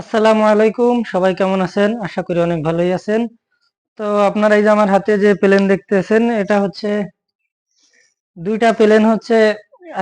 আসসালামু আলাইকুম, সবাই কেমন আছেন? আশা করি অনেক ভালোই আছেন। তো আপনারা এই যে আমার হাতে যে প্লেন দেখতেছেন, এটা হচ্ছে দুইটা প্লেন হচ্ছে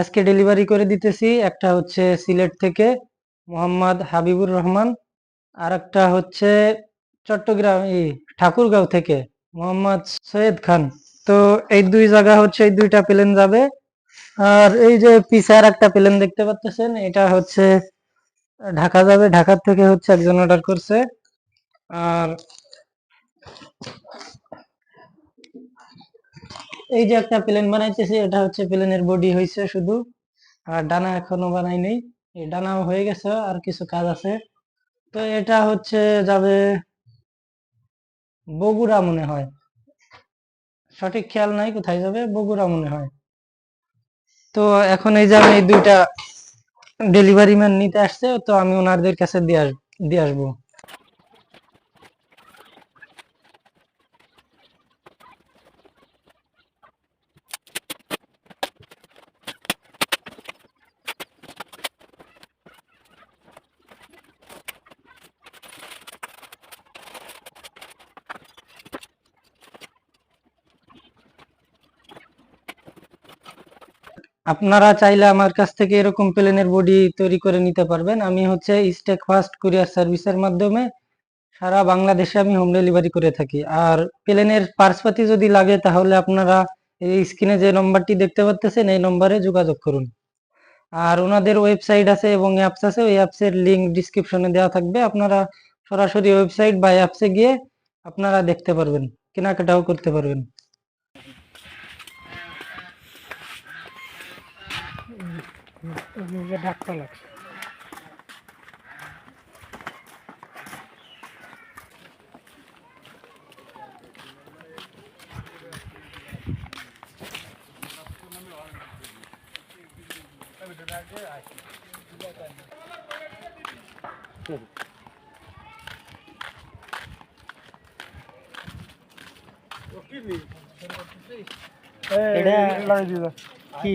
আজকে ডেলিভারি করে দিতেছি। একটা হচ্ছে সিলেট থেকে মোহাম্মদ হাবিবুর রহমান আর একটা হচ্ছে চট্টগ্রাম, এই ঠাকুরগাঁও থেকে মোহাম্মদ সৈয়দ খান। তো এই দুই জায়গা হচ্ছে, এই দুইটা প্লেন যাবে। আর এই যে পিছার একটা প্লেন দেখতে পাচ্ছেন এটা হচ্ছে ঢাকা যাবে, ঢাকার থেকে হচ্ছে একজন অর্ডার করছে। আর এই যে একটা প্লেন বানাইতেছি, এটা হচ্ছে প্লেনের বডি হয়েছে শুধু। আর ডানা এখনও বানাই নেই। এই ডানাও হয়ে গেছে, আর কিছু কাজ আছে। তো এটা হচ্ছে যাবে বগুড়া মনে হয়। সঠিক খেয়াল নাই কোথায় যাবে, বগুড়া মনে হয়। তো এখন এই যে আমি দুইটা ডেলিভারি ম্যান নিতে আসছে তো আমি ওনাদের কাছে দিয়ে আসব। আপনারা চাইলে আমার কাছ থেকে এরকম প্লেনের বডি তৈরি করে নিতে পারবেন। আমি হচ্ছে স্টেক ফাস্ট কুরিয়ার সার্ভিসের মাধ্যমে সারা বাংলাদেশে আমি হোম ডেলিভারি করে থাকি। আর প্লেনের পার্সপাতি যদি লাগে তাহলে আপনারা এই স্ক্রিনে যে নম্বরটি দেখতে পাচ্ছেন এই নম্বরে যোগাযোগ করুন। আর ওনাদের ওয়েবসাইট আছে এবং অ্যাপস আছে, ওই অ্যাপসের লিংক ডিসক্রিপশনে দেওয়া থাকবে। আপনারা সরাসরি ওয়েবসাইট বা অ্যাপসে গিয়ে আপনারা দেখতে পারবেন, কেনাকাটাও করতে পারবেন। ধাক্কা লাগছে। এটা কি?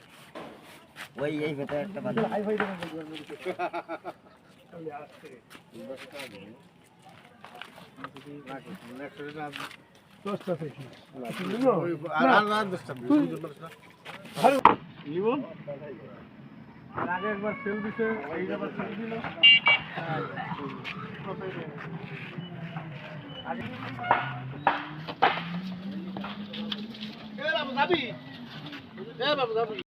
ওই এই ভেতরে একটা বান্ধব আগে একবার সেল দিছে এই আবার সেল দিল আগে